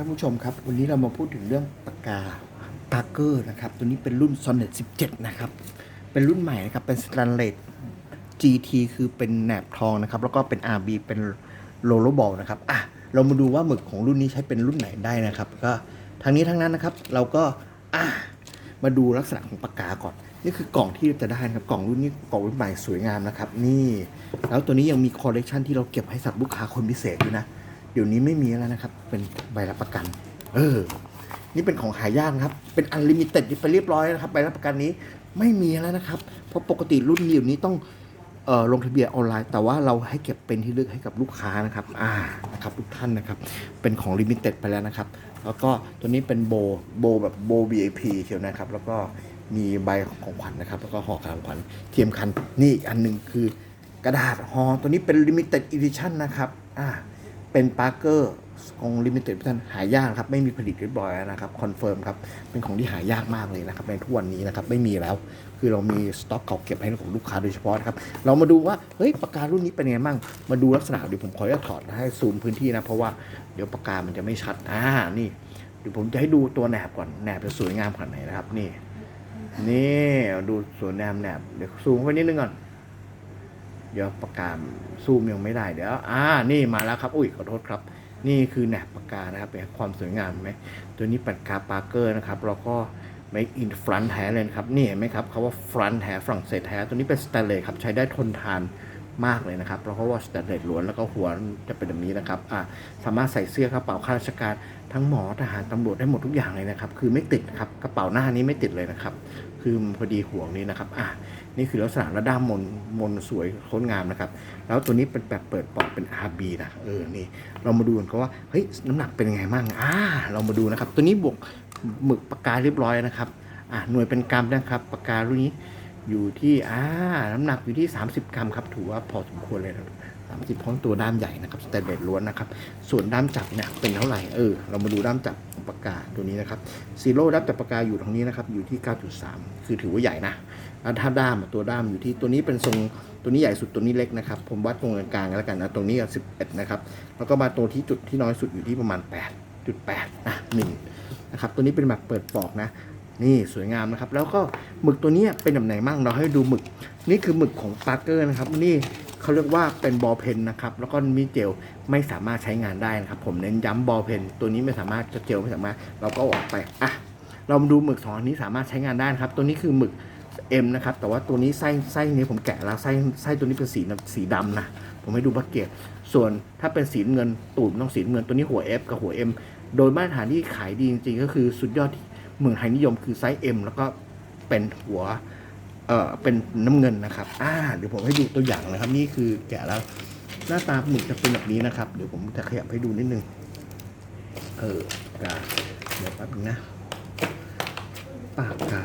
ท่านผู้ชมครับ วันนี้เรามาพูดถึงเรื่องปากกาปาร์เกอร์นะครับ ตัวนี้เป็นรุ่น Sonnet 17 นะครับ เป็นรุ่นใหม่นะครับ เป็นสแตนเลส GT คือเป็นแหนบทองนะครับ แล้วก็เป็น RB เป็นโลโลบอลนะครับอะเรามาดูว่าหมึกของรุ่นนี้ใช้เป็นรุ่นไหนได้นะครับ ก็ทั้งนี้ทั้งนั้นนะครับ เราก็อะมาดูลักษณะของปากกาก่อน นี่คือกล่องที่จะได้นะครับ กล่องรุ่นนี้กล่องรุ่นใหม่สวยงามนะครับ นี่ แล้วตัวนี้ยังมีคอลเลกชันที่เราเก็บให้สับลูกค้าคนพิเศษด้วยนะ ดี๋ยวนี้ไม่มีแล้วนะครับ เป็นใบรับประกัน เออ นี่เป็นของหายากนะครับ เป็นอันลิมิเต็ดไปเรียบร้อยนะครับ ใบรับประกันนี้ไม่มีแล้วนะครับ เพราะปกติรุ่นนี้เดี๋ยวนี้ต้องเออลงทะเบียนออนไลน์ แต่ว่าเราให้เก็บเป็นที่ระลึกให้กับลูกค้านะครับ อ่า นะครับทุกท่านนะครับ เป็นของลิมิเต็ดไปแล้วนะครับ แล้วก็ตัวนี้เป็นโบ โบแบบโบ VIP เชียวนะครับ แล้วก็มีใบของขวัญนะครับ แล้วก็ห่อของขวัญเทียมคัน นี่อีกอันหนึ่งคือกระดาษห่อตัวนี้เป็นลิมิเต็ดอีดิชั่นนะครับ อ่า เป็นปาร์เกอร์ของลิมิเต็ดท่านหายากครับ ไม่มีผลิตเรียบร้อยแล้วนะครับคอนเฟิร์มครับ เป็นของที่หายากมากเลยนะครับ ในทุกวันนี้นะครับ ไม่มีแล้ว คือเรามีสต็อกเก่าเก็บให้ของลูกค้าโดยเฉพาะนะครับ เรามาดูว่า เฮ้ยปากการุ่นนี้เป็นยังไงบ้าง มาดูลักษณะเดี๋ยวผมขออนุญาตถอดให้ซูมพื้นที่นะ เพราะว่าเดี๋ยวปากกามันจะไม่ชัดอ่านี่เดี๋ยวผมจะให้ดูตัวแหนบก่อนแหนบจะสวยงามขนาดไหนนะครับ นี่ นี่ดูสวยงามแหนบเดี๋ยวซูมไปนิดนึงก่อน เดี๋ยวปากกาซูมยังไม่ได้เดี๋ยวอ่านี่มาแล้วครับ อุ้ยขอโทษครับ นี่คือแหนบปากกานะครับเป็นความสวยงามไหมตัวนี้ปากกาปาร์เกอร์นะครับแล้วก็ make in front แท้เลยครับ นี่เห็นไหมครับเขาว่า front แท้ฝรั่งเศสแท้ตัวนี้เป็นสแตนเลสครับใช้ได้ทนทาน มากเลยนะครับเพราะว่าสแตนเลสล้วนแล้วก็หัวจะเป็นแบบนี้นะครับอ่าสามารถใส่เสื้อกระเป๋าข้าราชการทั้งหมอทหารตำรวจได้หมดทุกอย่างเลยนะครับ คือไม่ติดครับกระเป๋าหน้านี้ไม่ติดเลยนะครับ คือพอดีห่วงนี้นะครับอ่านี่คือลักษณะระด้ามมนมนสวยโค้นงามนะครับ แล้วตัวนี้เป็นแบบเปิดปอกเป็น RB นะเออนี่เรามาดูกันก็ว่าเฮ้ยน้ำหนักเป็นยังไงบ้างอ่าเรามาดูนะครับ ตัวนี้บวกหมึกปากกาเรียบร้อยนะครับอ่าหน่วยเป็นกรัมนะครับปากการุ่นนี้ อยู่ที่อ่าน้ำหนักอยู่ที่ 30 กรัมครับ ถือว่าพอสมควรเลยนะสามสิบพราะตัวด้ามใหญ่นะครับสแตนเลสล้วนนะครับ ส่วนด้ามจับเนี่ยเป็นเท่าไหร่เออเรามาดูด้ามจับปากกาตัวนี้นะครับซีโร่ด้ามจับปากกาอยู่ตรงนี้นะครับอยู่ที่ 9.3 คือถือว่าใหญ่นะถ้าด้ามตัวด้ามอยู่ที่ตัวนี้เป็นทรงตัวนี้ใหญ่สุดตัวนี้เล็กนะครับ ผมวัดตรงกลางแล้วกันนะตรงนี้ก็11นะครับแล้วก็มาตรงที่จุดที่น้อยสุดอยู่ที่ประมาณ 8.8อะ1นะครับตัวนี้เป็นแบบเปิดปอกนะ นี่สวยงามนะครับ แล้วก็หมึกตัวนี้เป็นแบบไหนบ้างเราให้ดูหมึก นี่คือหมึกของปาร์เกอร์นะครับ นี่เขาเรียกว่าเป็นบอลเพนนะครับ แล้วก็มีเจลไม่สามารถใช้งานได้นะครับ ผมเน้นย้ำบอลเพนตัวนี้ไม่สามารถจะเจลไม่สามารถ เราก็ออกไปอะเรามาดูหมึกสองอันนี้สามารถใช้งานได้นะครับ ตัวนี้คือหมึกเอ็มนะครับ แต่ว่าตัวนี้ไส้ไส้นี้ผมแกะแล้วไส้ไส้ตัวนี้เป็นสีสีดำนะ ผมให้ดูบักเก็ตส่วนถ้าเป็นสีเงินตูดต้องสีเงินตัวนี้หัว F กับหัว M โดยมาตรฐานที่ขายดีจริงๆก็คือสุดยอดที่ เมืองไทยนิยมคือไซส์ M แล้วก็เป็นหัวเอ่อเป็นน้ำเงินนะครับอ่าเดี๋ยวผมให้ดูตัวอย่างนะครับ นี่คือแกะแล้วหน้าตาหมึกจะเป็นแบบนี้นะครับ เดี๋ยวผมจะขยับให้ดูนิดนึง เออกาเดี๋ยวแป๊บนึงนะปากกา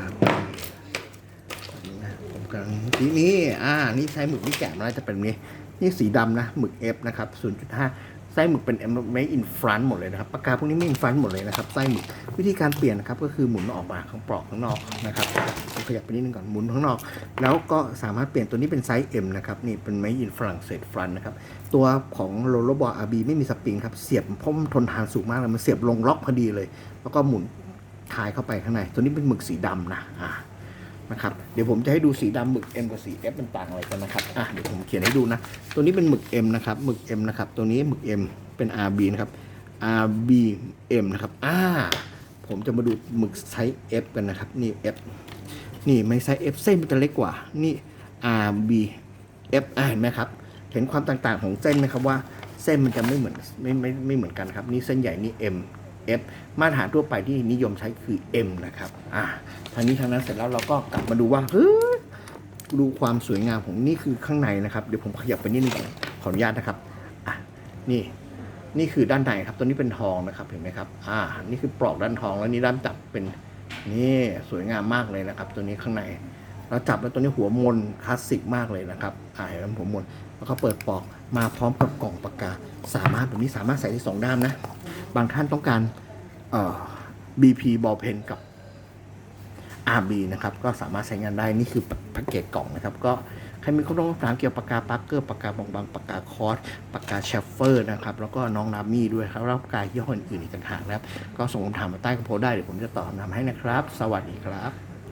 นะผมกำลังทีนี้อ่า นี่ไส้หมึกที่แกะมาแล้วจะเป็นแบบนี้ นี่สีดำนะหมึก F นะครับ 0.5 ไส้หมึกเป็น M made in France หมดเลยนะครับปากกาพวกนี้ made in France หมดเลยนะครับไส้หมึกวิธีการเปลี่ยนนะครับก็คือหมุนออกมาข้างปลอกข้างนอกนะครับขยับไปนิดนึงก่อนหมุนข้างนอก แล้วก็สามารถเปลี่ยนตัวนี้เป็นไซส์ M นะครับนี่เป็น made in ฝรั่งเศสฟรันนะครับตัวของโรลบอร์อาบีไม่มีสปริงครับเสียบพราะมันทนทานสูงมากเลยมันเสียบลงล็อกพอดีเลย แล้วก็หมุนทายเข้าไปข้างใน ตัวนี้เป็นหมึกสีดำนะอ่า นะครับ เดี๋ยวผมจะให้ดูสีดำหมึก M กับสี F มันต่างอะไรกันนะครับอะเดี๋ยวผมเขียนให้ดูนะ ตัวนี้เป็นหมึก M นะครับ หมึก M นะครับ ตัวนี้หมึก M เป็น RB นะครับ RB M นะครับ อ่า ผมจะมาดูหมึกไซส์ F กันนะครับ นี่ F นี่ไม่ไซส์ F เส้นมันจะเล็กกว่า นี่ RB F อ่าเห็นไหมครับ เห็นความต่างๆของเส้นไหมครับว่าเส้นมันจะไม่เหมือนไม่ไม่ไม่เหมือนกันครับ นี่เส้นใหญ่นี่ M F มาตรฐานทั่วไปที่นิยมใช้คือ M นะครับ อ่าทางนี้ทางนั้นเสร็จแล้วเราก็กลับมาดูว่าเฮ้ยดูความสวยงามของนี่คือข้างในนะครับ เดี๋ยวผมขยับไปนิดนึงก่อนขออนุญาตนะครับ อะ นี่ นี่คือด้านในครับ ตัวนี้เป็นทองนะครับ เห็นไหมครับ อ่า นี่คือปลอกด้านทองแล้วนี่ด้านจับเป็น นี่สวยงามมากเลยนะครับ ตัวนี้ข้างใน เราจับแล้วตัวนี้หัวมนคลาสสิกมากเลยนะครับอ่าเห็นไหมหัวมนแล้วก็เปิดปลอกมาพร้อมกับกล่องปากกา สามารถตัวนี้สามารถใส่ได้สองด้ามนะ บางท่านต้องการเอ่อ BP บอลเพนกับ RB นะครับ ก็สามารถใช้งานได้ นี่คือแพ็กเกจกล่องนะครับ ก็ใครมีข้อต้องถามเกี่ยวกับปากกาปาร์เกอร์ปากกาบางบางปากกาคอร์สปากกาเชฟเฟอร์นะครับ แล้วก็น้องนามี่ด้วยครับแล้วปากายี่ห้ออื่นอีกต่างหากนะครับ ก็ส่งคำถามมาใต้กระโพสได้เดี๋ยวผมจะตอบคำถามให้นะครับ สวัสดีครับ